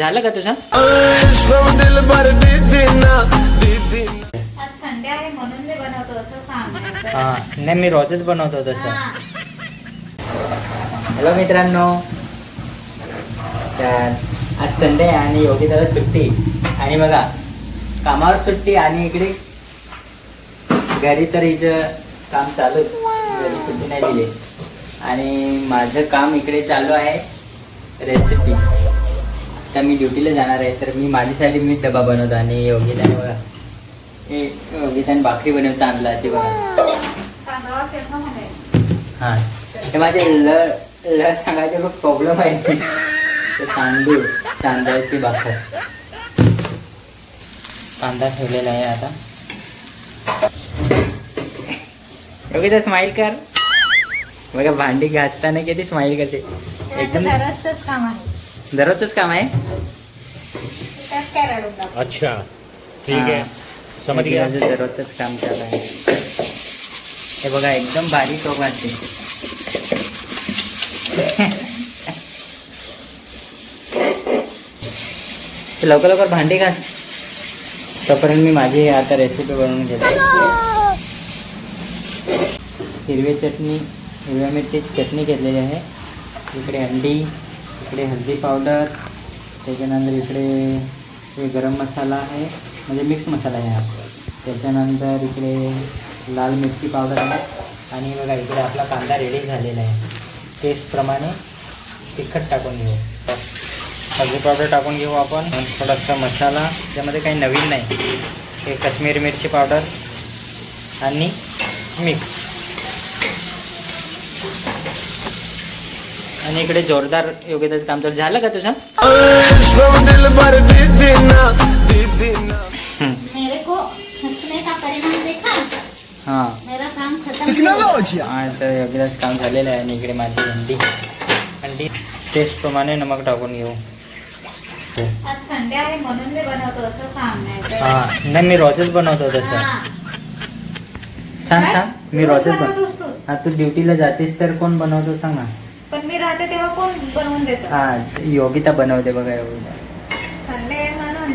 झालं का तुझं? हा नाही मी रोजच बनवतो तसं. हॅलो मित्रांनो. तर आज संडे आहे आणि योगिताला सुट्टी. आणि बघा कामावर सुट्टी आणि इकडे घरी तर हिचं काम चालू घरी सुट्टी नाही दिली. आणि माझं काम इकडे चालू आहे रेसिपी आता मी ड्युटीला जाणार आहे तर मी माझ्यासाठी मी डबा बनवतो आणि योगिताने बघा. हे योगिताने भाकरी बनवता बघा. तांदळावर चटणं म्हणे हा. हे माझे ल ल सांगायचे खूप प्रॉब्लेम आहे. ते तांदूळ तांदळाची भाकर. कांदा ठेवलेला आहे आता. योगिता स्माईल कर. बघा भांडी घासताना किती स्माईल करते. एकदम दररोजच काम आहे? आहे. अच्छा ठीक है. हा. समझ गया योगिताचं दररोजच काम चालू आहे. हे बघा एकदम बारीक टोक असते लवकर लवकर भांडी घास. तोपर्यंत मी माझी आता रेसिपी बनवून घेतो. हिरवी चटणी हिरव्या मिरचीची चटणी घेतलेली आहे. इकडे अंडी इकडे हळदी पावडर त्याच्यानंतर इकडे हे गरम मसाला आहे म्हणजे मिक्स मसाला आहे हा. त्याच्यानंतर इकडे लाल मिरची पावडर आहे आणि बघा इकडे आपला कांदा रेडी झालेला आहे. टेस्टप्रमाणे तिखट टाकून घेऊ. हळदी पावडर टाकून घेऊ आपण. थोडासा मसाला त्यामध्ये काही नवीन नाही. हे काश्मीरी मिरची पावडर आणि मिक्स आणि इकडे जोरदार योग्यताचं काम तर झालं का तुझं? हम्म. मेरे को हंसने का परिणाम देखा? हां. मेरा काम खत्म हा तर काम झालेलं आहे आणि इकडे माझी अंडी अंडी टेस्टप्रमाणे नमक टाकून घेऊ. बनवतो नाही हां. मी रोजच बनवतो तसं. सांग? सांग. मी रोज रोजच बन बनवतोस तू तू ड्युटीला जातेस तर कोण बनवतो सांग ना पण मी राहते तेव्हा कोण बनवून देतं? हा योगिता बनवते बघा योगिता म्हणून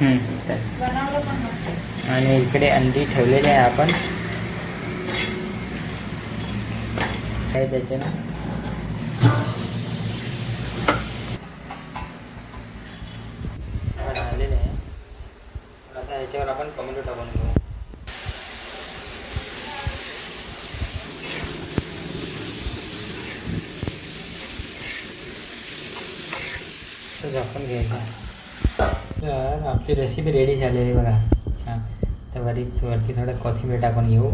हम्म, तर. बनवलं पण नसतं. आणि इकडे अंडी ठेवलेली आहे आपण. काय त्याचे ना आपण आलेले आहे. आता याच्यावर आपण टोमॅटो टाकून घेऊ तर झाकून तर आपली रेसिपी रेडी झालेली बघा. छान. तर वरी वरती थोडं कोथिंबीर टाकून घेऊ.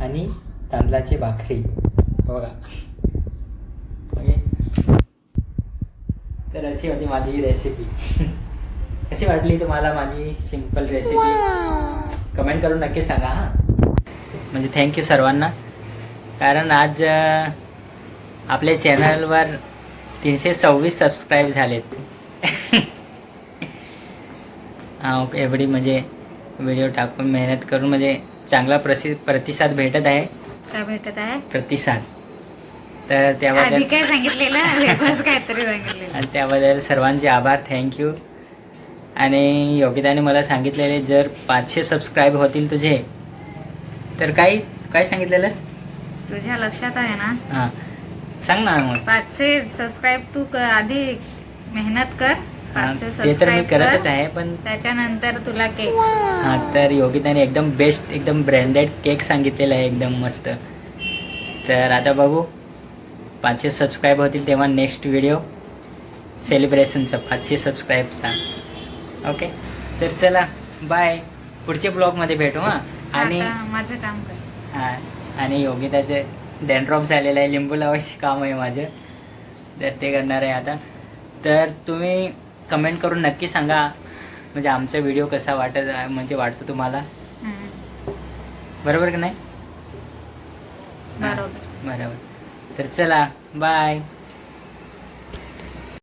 आणि तांदळाची भाकरी. बघा. ओके? तर अशी होती माझी ही रेसिपी कशी वाटली तुम्हाला माझी सिंपल रेसिपी कमेंट करून नक्की सांगा हां. म्हणजे थँक्यू सर्वांना. कारण आज आपल्या चॅनलवर तीनशे सव्वीस सबस्क्राईब झालेत. हा एवढी म्हणजे व्हिडिओ टाकून मेहनत करून म्हणजे चांगला प्रसि प्रतिसाद भेटत आहे. काय भेटत आहे? प्रतिसाद. तर त्याबद्दल काय सांगितलेलं? काहीतरी सांगितलेलं. आणि त्याबद्दल सर्वांचे आभार थँक्यू आणि योगिताने मला सांगितलेले जर पाचशे सबस्क्राईब होतील तुझे तर काही काय सांगितलेलंस? तुझ्या लक्षात आहे ना? हां. सांग ना मग. पाचशे सबस्क्राईब तू क- आधी मेहनत कर. हां, पाचशे ते तर मी सबस्क्राईब करतच कर. आहे पण त्याच्यानंतर तुला केक हां तर योगिताने एकदम बेस्ट एकदम ब्रँडेड केक सांगितलेला आहे एकदम मस्त. तर आता बघू पाचशे सबस्क्राईब होतील तेव्हा नेक्स्ट व्हिडिओ सेलिब्रेशनचा पाचशे सबस्क्राईबचा ओके तर चला बाय पुढच्या ब्लॉगमध्ये भेटू हां आणि आता माझं काम कर. हां आणि योगिताचे डॅन्ड्रॉप झालेलं आहे लिंबू लावायचे काम आहे माझं. तर ते करणार आहे आता. तर तुम्ही कमेंट करून नक्की सांगा म्हणजे आमचा व्हिडिओ कसा वाटत आहे म्हणजे वाटतो तुम्हाला. बरोबर की नाही? बरोबर. बरोबर. तर चला बाय